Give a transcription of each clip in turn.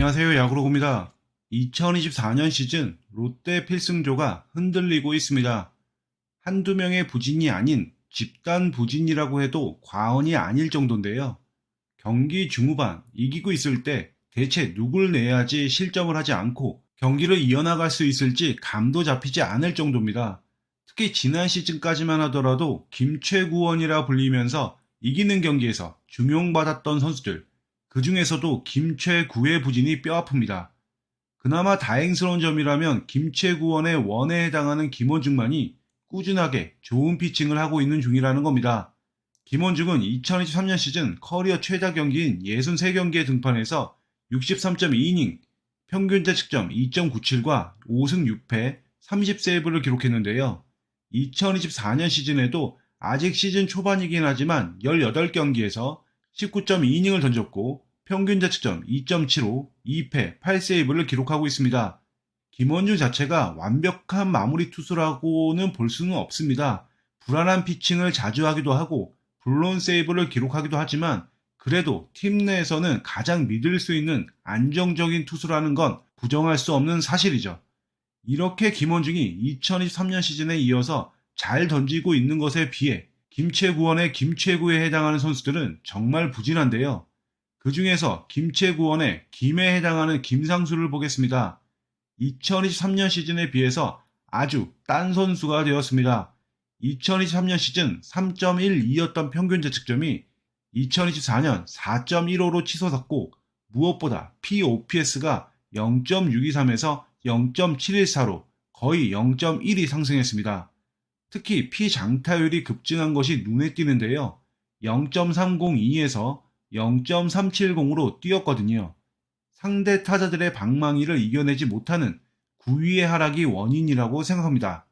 안녕하세요. 야구로고입니다. 2024년 시즌 롯데 필승조가 흔들리고 있습니다. 한두 명의 부진이 아닌 집단 부진이라고 해도 과언이 아닐 정도인데요. 경기 중후반 이기고 있을 때 대체 누굴 내야지 실점을 하지 않고 경기를 이어나갈 수 있을지 감도 잡히지 않을 정도입니다. 특히 지난 시즌까지만 하더라도 김최구원이라 불리면서 이기는 경기에서 중용받았던 선수들, 그 중에서도 김최구의 부진이 뼈아픕니다. 그나마 다행스러운 점이라면 김최구원의 원에 해당하는 김원중만이 꾸준하게 좋은 피칭을 하고 있는 중이라는 겁니다. 김원중은 2023년 시즌 커리어 최다 경기인 63경기에 등판해서 63.2이닝, 평균 자책점 2.97과 5승 6패, 30세이브를 기록했는데요. 2024년 시즌에도 아직 시즌 초반이긴 하지만 18경기에서 19.2이닝을 던졌고 평균 자책점 2.75, 2패, 8세이브를 기록하고 있습니다. 김원중 자체가 완벽한 마무리 투수라고는 볼 수는 없습니다. 불안한 피칭을 자주 하기도 하고 블론 세이브를 기록하기도 하지만 그래도 팀 내에서는 가장 믿을 수 있는 안정적인 투수라는 건 부정할 수 없는 사실이죠. 이렇게 김원중이 2023년 시즌에 이어서 잘 던지고 있는 것에 비해 김채구원의 김채구에 해당하는 선수들은 정말 부진한데요. 그 중에서 김채구원의 김에 해당하는 김상수를 보겠습니다. 2023년 시즌에 비해서 아주 딴 선수가 되었습니다. 2023년 시즌 3.12였던 평균 자책점이 2024년 4.15로 치솟았고 무엇보다 POPS가 0.623에서 0.714로 거의 0.1이 상승했습니다. 특히 피장타율이 급증한 것이 눈에 띄는데요. 0.302에서 0.370으로 뛰었거든요. 상대 타자들의 방망이를 이겨내지 못하는 9위의 하락이 원인이라고 생각합니다.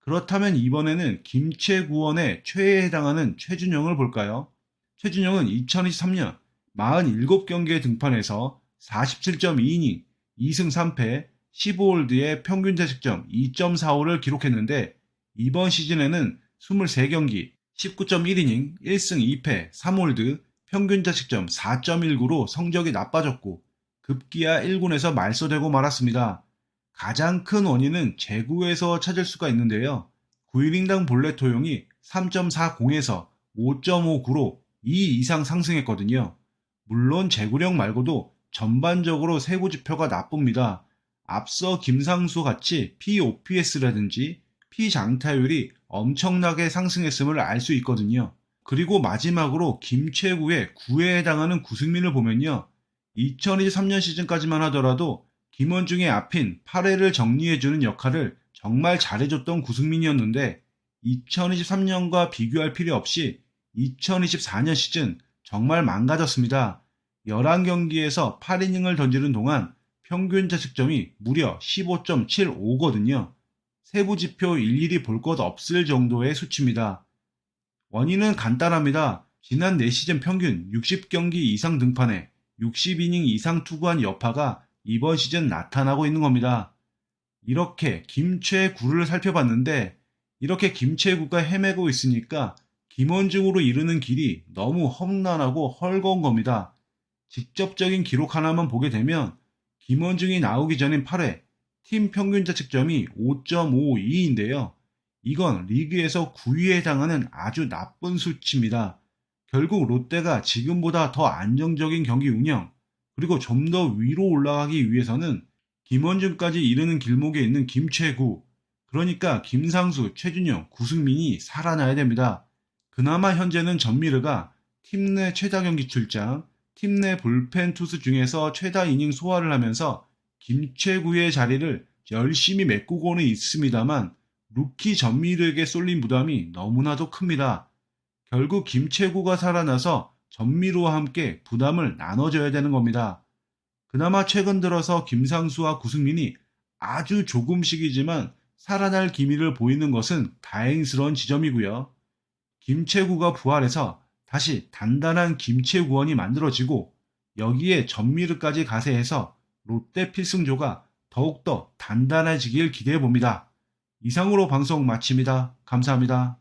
그렇다면 이번에는 김채구원의 최애에 해당하는 최준영을 볼까요? 최준영은 2023년 47경기에 등판해서 47.2이닝, 2승 3패, 15홀드의 평균 자책점 2.45를 기록했는데 이번 시즌에는 23경기, 19.1이닝, 1승 2패, 3홀드, 평균 자책점 4.19로 성적이 나빠졌고 급기야 1군에서 말소되고 말았습니다. 가장 큰 원인은 제구에서 찾을 수가 있는데요. 9이닝당 볼넷 토용이 3.40에서 5.59로 2 이상 상승했거든요. 물론 제구력 말고도 전반적으로 세부 지표가 나쁩니다. 앞서 김상수 같이 POPS라든지 피장타율이 엄청나게 상승했음을 알 수 있거든요. 그리고 마지막으로 김최구의 9에 해당하는 구승민을 보면요. 2023년 시즌까지만 하더라도 김원중의 앞인 8회를 정리해주는 역할을 정말 잘해줬던 구승민이었는데 2023년과 비교할 필요 없이 2024년 시즌 정말 망가졌습니다. 11경기에서 8이닝을 던지는 동안 평균 자책점이 무려 15.75거든요. 세부 지표 일일이 볼 것 없을 정도의 수치입니다. 원인은 간단합니다. 지난 4시즌 평균 60경기 이상 등판에 60이닝 이상 투구한 여파가 이번 시즌 나타나고 있는 겁니다. 이렇게 김최구를 살펴봤는데 이렇게 김최구가 헤매고 있으니까 김원중으로 이르는 길이 너무 험난하고 헐거운 겁니다. 직접적인 기록 하나만 보게 되면 김원중이 나오기 전인 8회 팀 평균 자책점이 5.52인데요. 이건 리그에서 9위에 해당하는 아주 나쁜 수치입니다. 결국 롯데가 지금보다 더 안정적인 경기 운영, 그리고 좀 더 위로 올라가기 위해서는 김원중까지 이르는 길목에 있는 김최구, 그러니까 김상수, 최준영, 구승민이 살아나야 됩니다. 그나마 현재는 전미르가 팀 내 최다 경기 출장, 팀 내 불펜 투수 중에서 최다 이닝 소화를 하면서 김최구의 자리를 열심히 메꾸고는 있습니다만 루키 전미르에게 쏠린 부담이 너무나도 큽니다. 결국 김채구가 살아나서 전미루와 함께 부담을 나눠줘야 되는 겁니다. 그나마 최근 들어서 김상수와 구승민이 아주 조금씩이지만 살아날 기미를 보이는 것은 다행스러운 지점이고요. 김채구가 부활해서 다시 단단한 김채구원이 만들어지고 여기에 전미르까지 가세해서 롯데 필승조가 더욱더 단단해지길 기대해 봅니다. 이상으로 방송 마칩니다. 감사합니다.